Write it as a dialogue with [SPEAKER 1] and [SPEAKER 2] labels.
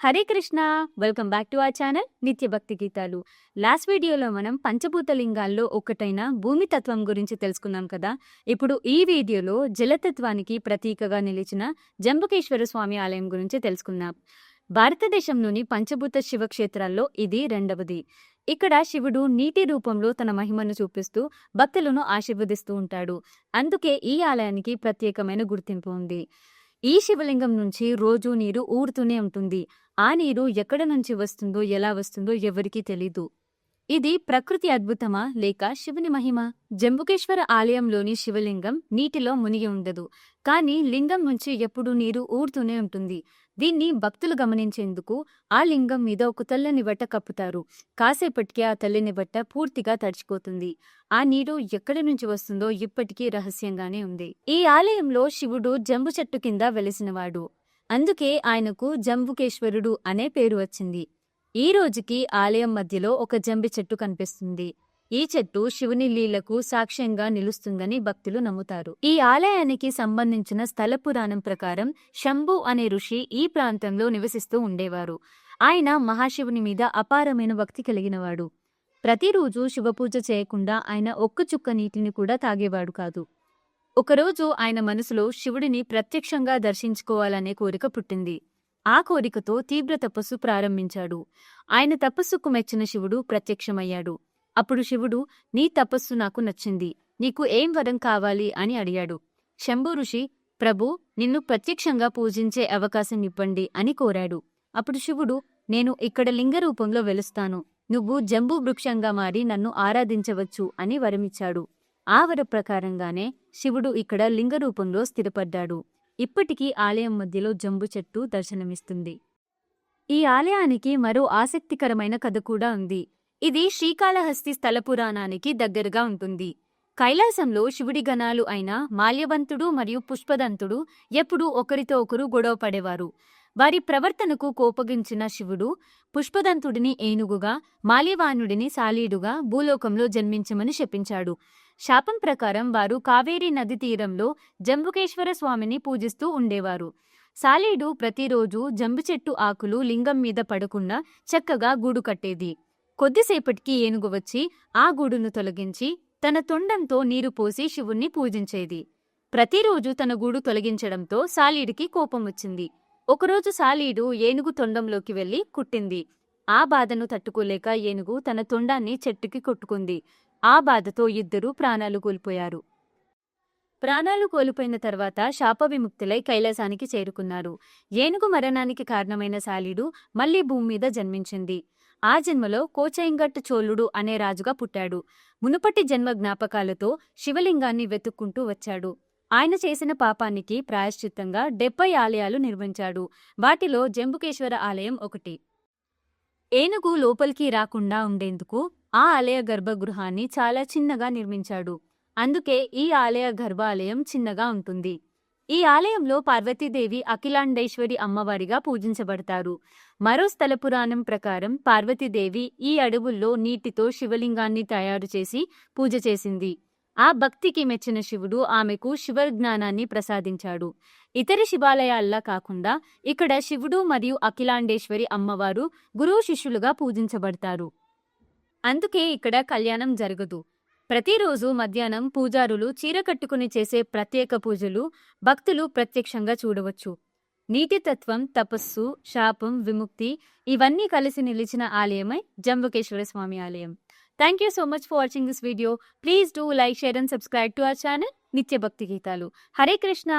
[SPEAKER 1] Hare Krishna welcome back to our channel Nitya Bhakti Geethalu. Last వీడియోలో మనం పంచభూత లింగాల్లో ఒకటైన భూమి తత్వం గురించి తెలుసుకున్నాం కదా. ఇప్పుడు ఈ వీడియోలో జలతత్వానికి ప్రతీకగా నిలిచిన జంబుకేశ్వర స్వామి ఆలయం గురించి తెలుసుకుందాం. భారతదేశంలోని పంచభూత శివక్షేత్రాల్లో ఇది రెండవది. ఇక్కడ శివుడు నీటి రూపంలో తన మహిమను చూపిస్తూ భక్తులను ఆశీర్వదిస్తూ ఉంటాడు. అందుకే ఈ ఆలయానికి ప్రత్యేకమైన గుర్తింపు ఉంది. ఈ శివలింగం నుంచి రోజు నీరు ఊరుతూనే ఉంటుంది. ఆ నీరు ఎక్కడ నుంచి వస్తుందో ఎలా వస్తుందో ఎవరికీ తెలీదు. ఇది ప్రకృతి అద్భుతమా లేక శివుని మహిమ? జంబుకేశ్వర ఆలయంలోని శివలింగం నీటిలో మునిగి ఉండదు. కానీ లింగం నుంచి ఎప్పుడూ నీరు ఊరుతూనే ఉంటుంది. దీన్ని భక్తులు గమనించేందుకు ఆ లింగం మీద ఒక తెల్లని బట్ట కప్పుతారు. కాసేపటికి ఆ తెల్లని బట్ట పూర్తిగా తడిచిపోతుంది. ఆ నీరు ఎక్కడి నుంచి వస్తుందో ఇప్పటికీ రహస్యంగానే ఉంది. ఈ ఆలయంలో శివుడు జంబు చెట్టు కింద వెలిసినవాడు. అందుకే ఆయనకు జంబుకేశ్వరుడు అనే పేరు వచ్చింది. ఈ రోజుకి ఆలయం మధ్యలో ఒక జంబి చెట్టు కనిపిస్తుంది. ఈ చెట్టు శివుని లీలకు సాక్ష్యంగా నిలుస్తుందని భక్తులు నమ్ముతారు. ఈ ఆలయానికి సంబంధించిన స్థల పురాణం ప్రకారం శంభు అనే ఋషి ఈ ప్రాంతంలో నివసిస్తూ ఉండేవారు. ఆయన మహాశివుని మీద అపారమైన భక్తి కలిగినవాడు. ప్రతిరోజు శివపూజ చేయకుండా ఆయన ఒక్క చుక్క నీటిని కూడా తాగేవాడు కాదు. ఒకరోజు ఆయన మనసులో శివుడిని ప్రత్యక్షంగా దర్శించుకోవాలనే కోరిక పుట్టింది. ఆ కోరికతో తీవ్ర తపస్సు ప్రారంభించాడు. ఆయన తపస్సుకు మెచ్చిన శివుడు ప్రత్యక్షమయ్యాడు. అప్పుడు శివుడు నీ తపస్సు నాకు నచ్చింది. నీకు ఏం వరం కావాలి? అని అడిగాడు. శంభు ఋషి ప్రభు నిన్ను ప్రత్యక్షంగా పూజించే అవకాశం ఇవ్వండి అని కోరాడు. అప్పుడు శివుడు నేను ఇక్కడ లింగ రూపంలో వెలుస్తాను. నువ్వు జంబూ వృక్షంగా మారి నన్ను ఆరాధించవచ్చు అని వరమిచ్చాడు. ఆ వర ప్రకారంగానే శివుడు ఇక్కడ లింగ రూపంలో స్థిరపడ్డాడు. ఇప్పటికీ ఆలయం మధ్యలో జంబు చెట్టు దర్శనమిస్తుంది. ఈ ఆలయానికి మరో ఆసక్తికరమైన కథ కూడా ఉంది. ఇది శ్రీకాళహస్తి స్థల పురాణానికి దగ్గరగా ఉంటుంది. కైలాసంలో శివుడి గణాలు అయిన మాల్యవంతుడు మరియు పుష్పదంతుడు ఎప్పుడూ ఒకరితో ఒకరు గొడవ పడేవారు. వారి ప్రవర్తనకు కోపగించిన శివుడు పుష్పదంతుడిని ఏనుగుగా మాలివానుడిని సాలీడుగా భూలోకంలో జన్మించమని శపించాడు. శాపం ప్రకారం వారు కావేరీ నది తీరంలో జంబుకేశ్వర స్వామిని పూజిస్తూ ఉండేవారు. సాలీడు ప్రతిరోజు జంబు చెట్టు ఆకులు లింగం మీద పడకుండా చక్కగా గూడు కట్టేది. కొద్దిసేపటికి ఏనుగు వచ్చి ఆ గూడును తొలగించి తన తొండంతో నీరు పోసి శివుణ్ణి పూజించేది. ప్రతిరోజు తన గూడు తొలగించడంతో సాలీడికి కోపం వచ్చింది. ఒకరోజు సాలీడు ఏనుగు తొండంలోకి వెళ్ళి కుట్టింది. ఆ బాధను తట్టుకోలేక ఏనుగు తన తొండాన్ని చెట్టుకి కొట్టుకుంది. ఆ బాధతో ఇద్దరూ ప్రాణాలు కోల్పోయారు. ప్రాణాలు కోల్పోయిన తర్వాత శాప విముక్తులై కైలాసానికి చేరుకున్నారు. ఏనుగు మరణానికి కారణమైన సాలీడు మళ్ళీ భూమి మీద జన్మించింది. ఆ జన్మలో కోచయింగట్ చోళుడు అనే రాజుగా పుట్టాడు. మునుపటి జన్మ జ్ఞాపకాలతో శివలింగాన్ని వెతుక్కుంటూ వచ్చాడు. ఆయన చేసిన పాపానికి ప్రాయశ్చిత్తంగా డెబ్బై ఆలయాలు నిర్మించాడు. వాటిలో జంబుకేశ్వర ఆలయం ఒకటి. ఏనుగు లోపలికి రాకుండా ఉండేందుకు ఆ ఆలయ గర్భగృహాన్ని చాలా చిన్నగా నిర్మించాడు. అందుకే ఈ ఆలయ గర్భాలయం చిన్నగా ఉంటుంది. ఈ ఆలయంలో పార్వతీదేవి అఖిలాండేశ్వరి అమ్మవారిగా పూజించబడతారు. మరో స్థల పురాణం ప్రకారం పార్వతీదేవి ఈ అడవుల్లో నీటితో శివలింగాన్ని తయారు చేసి పూజ చేసింది. ఆ భక్తికి మెచ్చిన శివుడు ఆమెకు శివ జ్ఞానాన్ని ప్రసాదించాడు. ఇతర శివాలయాల్లా కాకుండా ఇక్కడ శివుడు మరియు అఖిలాండేశ్వరి అమ్మవారు గురువు శిష్యులుగా పూజించబడతారు. అందుకే ఇక్కడ కళ్యాణం జరగదు. ప్రతిరోజు మధ్యాహ్నం పూజారులు చీర కట్టుకుని చేసే ప్రత్యేక పూజలు భక్తులు ప్రత్యక్షంగా చూడవచ్చు. నీతితత్వం తపస్సు శాపం విముక్తి ఇవన్నీ కలిసి నిలిచిన ఆలయమై జంబుకేశ్వర స్వామి ఆలయం. Thank you so much for watching this video please do like share and subscribe to our channel Nitya Bhakti Geethalu Hare Krishna